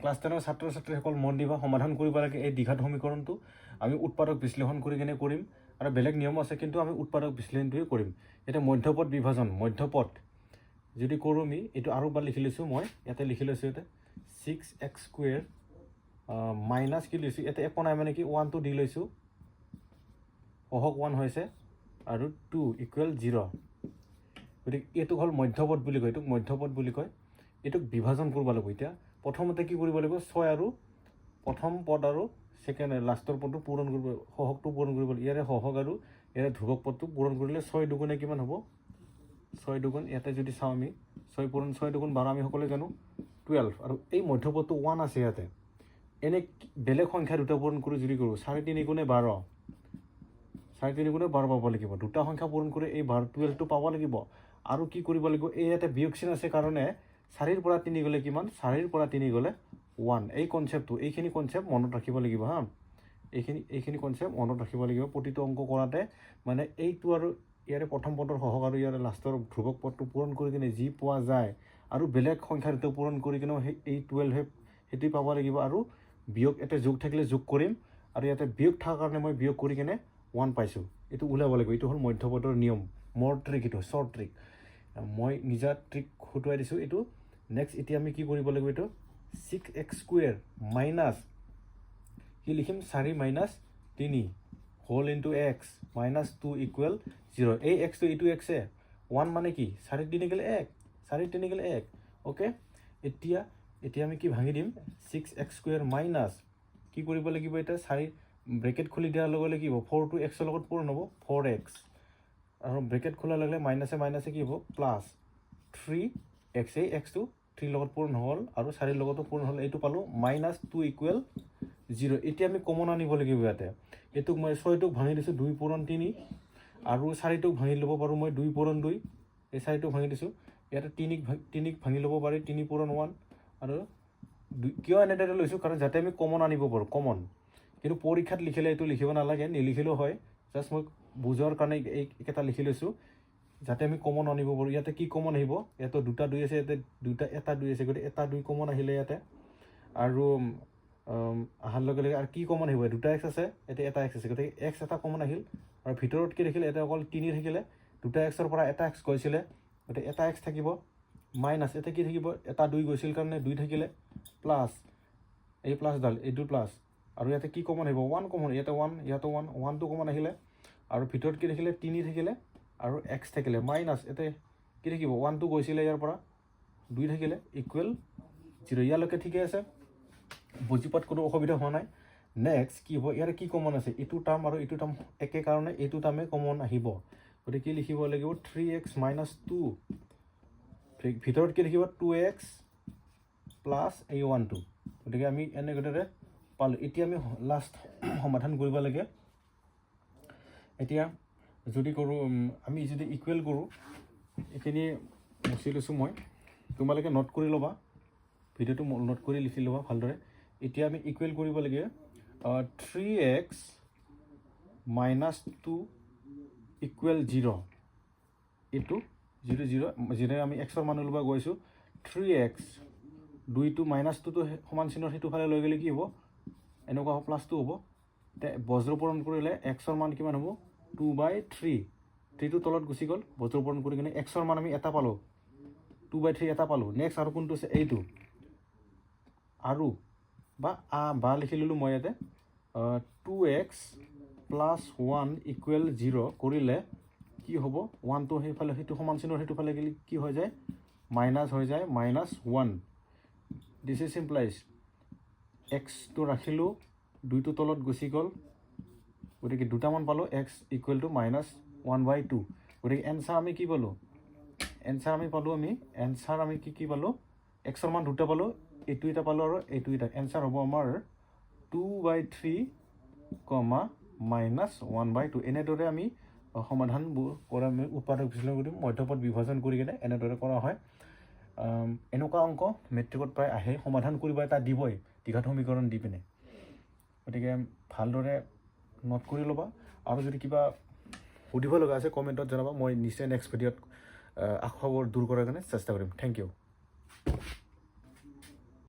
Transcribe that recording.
Class টেনৰ ছাত্ৰ ছাত্ৰীসকল মন দিবা, সমাধান কৰিব লাগে এই দীঘাত সমীকৰণটো আমি উৎপাদক বিশ্লেষণ কৰি কিনে কৰিম, আৰু বেলেগ নিয়ম আছে, কিন্তু আমি উৎপাদক বিশ্লেষণটোৱে কৰিম। এতিয়া মধ্যপদ বিভাজন, মধ্যপদ। যদি কৰোঁ আমি, এইটো আৰু এবাৰ লিখি লৈছোঁ মই, ইয়াতে লিখি লৈছোঁ ইয়াতে ছিক্স এক্স স্কুৱেৰ মাইনাছ কি লৈছোঁ, ইয়াতে একো নাই মানে কি ওৱানটো দি লৈছোঁ। সহক ওৱান হৈছে, আৰু টু ইকুৱেল জিৰ' গতিকে এইটোক হ'ল মধ্যপদ বুলি কয়, এইটোক মধ্যপদ বুলি কয়। এইটোক বিভাজন কৰিব লাগিব। এতিয়া প্ৰথমতে কি কৰিব লাগিব? ছয় আৰু প্ৰথম পদ আৰু ছেকেণ্ড, লাষ্টৰ পদটো পূৰণ কৰিব সহকটো পূৰণ কৰিব লাগিব। ইয়াৰে সহক আৰু ইয়াৰে ধ্ৰুৱক পদটো পূৰণ কৰিলে ছয় দুগুণে কিমান হ'ব? ছয় দুগুণ, ইয়াতে যদি চাওঁ আমি, ছয় পূৰণ, ছয় দুগুণ বাৰ, আমি সকলোৱে জানো টুৱেলভ আৰু এই মধ্যপদটো ওৱান আছে ইয়াতে। এনে বেলেগ সংখ্যা দুটা পূৰণ কৰি যদি কৰোঁ, চাৰে তিনি গুণে বাৰ। চাৰে তিনি গুণে বাৰ পাব লাগিব। দুটা সংখ্যা পূৰণ কৰি এই বাৰ টুৱেলভটো পাব লাগিব। আৰু কি কৰিব লাগিব? এই ইয়াতে বিয়োগ চিন আছে কাৰণে চাৰিৰ পৰা তিনি গ'লে কিমান? চাৰিৰ পৰা তিনি গ'লে ওৱান এই কনচেপ্টটো এইখিনি কনচেপ্ট মনত ৰাখিব লাগিব হা। এইখিনি এইখিনি কনচেপ্ট মনত ৰাখিব লাগিব। প্ৰতিটো অঙ্ক কৰাতে মানে এইটো আৰু ইয়াৰে প্ৰথম পদৰ সহক আৰু ইয়াৰে লাষ্টৰ ধ্ৰুৱক পদটো পূৰণ কৰি কিনে যি পোৱা যায় আৰু বেলেগ সংখ্যা দুটা পূৰণ কৰি কিনেও সেই, এই টুৱেলভে সেইটোৱে পাব লাগিব আৰু বিয়োগ, ইয়াতে যোগ থাকিলে যোগ কৰিম আৰু ইয়াতে বিয়োগ থকাৰ কাৰণে মই বিয়োগ কৰি কিনে ওৱান পাইছোঁ। এইটো ওলাব লাগিব। এইটো হ'ল মধ্যপদৰ নিয়ম। মোৰ ট্ৰিক এইটো শ্বৰ্ট ট্ৰিক মই নিজা ট্ৰিক সুতুৱাই দিছোঁ। এইটো নেক্সট এতিয়া আমি কি কৰিব লাগিব এইটো? ছিক্স এক্স স্কুৱেৰ মাইনাছ কি লিখিম? চাৰি মাইনাছ তিনি whole into x minus two equal zero' এই এক্সটো এইটো এক্সে ওৱান মানে কি? চাৰি তিনি গ'লে এক, চাৰি তিনি গ'লে এক। অ'কে এতিয়া এতিয়া আমি কি ভাঙি দিম? ছিক্স এক্স স্কুৱেৰ মাইনাছ কি কৰিব লাগিব এতিয়া? চাৰি ব্ৰেকেট খুলি দিয়াৰ লগে লগে কি হ'ব? ফ'ৰ টু এক্সৰ লগত পূৰণ হ'ব। ফ'ৰ এক্স আৰু ব্ৰেকেট খোলাৰ লগে লগে মাইনাছে মাইনাছে কি হ'ব? প্লাছ থ্ৰী এক্স এই এক্সটো থ্ৰীৰ লগত পূৰণ হ'ল আৰু চাৰিৰ লগতো পূৰণ হ'ল, এইটো পালোঁ মাইনাছ টু ইকুৱেল জিৰ' এতিয়া আমি কমন আনিব লাগিব ইয়াতে। এইটোক মই, ছয়টোক ভাঙি দিছোঁ, দুই পূৰণ তিনি। আৰু চাৰিটোক ভাঙি ল'ব পাৰোঁ মই, দুই পূৰণ দুই। এই চাৰিটোক ভাঙি দিছোঁ। ইয়াতে তিনিক তিনিক ভাঙি ল'ব পাৰি, তিনি পূৰণ ওৱান আৰু দুই, কিয় এনেদৰে লৈছোঁ? কাৰণ যাতে আমি কমন আনিব পাৰোঁ, কমন। কিন্তু পৰীক্ষাত লিখিলে এইটো লিখিব নালাগে, নিলিখিলেও হয়। জাষ্ট মই বুজোৱাৰ কাৰণে এই এইকেইটা লিখি লৈছোঁ। যাতে আমি কমন আনিব পাৰোঁ। ইয়াতে কি কমন আহিব? ইয়াতে দুটা দুই আছে, ইয়াতে দুটা, এটা দুই আছে। গতিকে এটা দুই কমন আহিলে ইয়াতে। আৰু অহাৰ লগে লগে আৰু কি কমন আহিব? দুটা এক্স আছে এতিয়া এটা এক্স আছে। গতিকে এক্স এটা কমন আহিল। আৰু ভিতৰত কি থাকিলে এতিয়া অকল তিনি থাকিলে। দুটা এক্সৰ পৰা এটা এক্স গৈছিলে। গতিকে এটা এক্স থাকিব। মাইনাছ এতিয়া কি থাকিব? এটা দুই গৈছিল কাৰণে দুই থাকিলে। প্লাছ এই প্লাছডাল এইটো প্লাছ আৰু ইয়াতে কি কমন আহিব? ওৱান কমন, ইয়াতে ওৱান ইয়াতে ওৱান ওৱানটো কমন আহিলে। আৰু ভিতৰত কি থাকিলে তিনি থাকিলে। আৰু এক্স থাকিলে মাইনাছ ইয়াতে কি থাকিব? ওৱানটো গৈছিলে ইয়াৰ পৰা। দুই থাকিলে ইকুৱেল জিৰ' ইয়ালৈকে ঠিকে আছে। বুজি পোৱাত কোনো অসুবিধা হোৱা নাই। নেক্সট কি হ'ব? ইয়াৰে কি কমন আছে? এইটো টাৰ্ম আৰু এইটো টাৰ্ম একে কাৰণে এইটো টাৰ্মে কমন আহিব। গতিকে কি লিখিব লাগিব? থ্ৰী এক্স মাইনাছ টু ভিতৰত কি লিখিব? টু এক্স প্লাছ এই ওৱানটো গতিকে আমি এনেদৰে পালোঁ। এতিয়া আমি লাষ্ট সমাধান কৰিব লাগে। এতিয়া যদি কৰোঁ আমি যদি ইকুৱেল কৰোঁ, এইখিনি মুচি লৈছোঁ মই। তোমালোকে নোট কৰি ল'বা। ভিডিঅ'টো নোট কৰি লিখি ল'বা ভালদৰে। এতিয়া আমি ইকুৱেল কৰিব লাগে three x minus two equal zero' এইটো জিৰ' জিৰ' যেনে আমি এক্সৰ মান ওলোৱা গৈছোঁ থ্ৰী এক্স দুইটো মাইনাছটোতো সমান চিনৰ সেইটো ফালে লৈ গ'লে কি হ'ব? এনেকুৱা প্লাছটো হ'ব। বজ্ৰপূৰণ কৰিলে এক্সৰ মান কিমান হ'ব? টু বাই থ্ৰী থ্ৰীটো তলত গুচি গ'ল বজ্ৰপূৰণ কৰি কিনে এক্সৰ মান আমি এটা পালোঁ। টু বাই থ্ৰী এটা পালোঁ। নেক্সট আৰু কোনটো আছে? এইটো। আৰু বা আ, বা লিখি ল'লোঁ মই ইয়াতে। Two x plus one equal zero' কৰিলে কি হ'ব? ওৱানটো সেইফালে, সেইটো সমান চিনৰ সেইটো ফালে গ'লে কি হৈ যায়? মাইনাছ হৈ যায় minus one this is implies এক্সটো ৰাখিলোঁ দুইটো তলত গুচি গ'ল গতিকে দুটামান পালোঁ x equal to minus one by two গতিকে এনচাৰ আমি কি পালোঁ? এনচাৰ আমি পালোঁ আমি এনচাৰ আমি কি কি পালোঁ? এক্সৰ মান দুটা পালোঁ এইটো এটা পালোঁ আৰু এইটো এটা। এনচাৰ হ'ব আমাৰ two by three comma minus one by two এনেদৰে আমি সমাধানবোৰ কৰা আমি উৎপাদক বিশ্লেষণ কৰি মধ্যপদ বিভাজন কৰি কিনে এনেদৰে কৰা হয়। এনেকুৱা অঙ্ক মেট্ৰিকত প্ৰায় আহে, সমাধান কৰিব এটা দিবই দীঘাত সমীকৰণ দি পিনে। গতিকে ভালদৰে নোট কৰি ল'বা। আৰু যদি কিবা সুধিব লগা আছে কমেণ্টত জনাবা। মই নিশ্চয় নেক্সট ভিডিঅ'ত আশাবোৰ দূৰ কৰাৰ কাৰণে চেষ্টা কৰিম। Thank you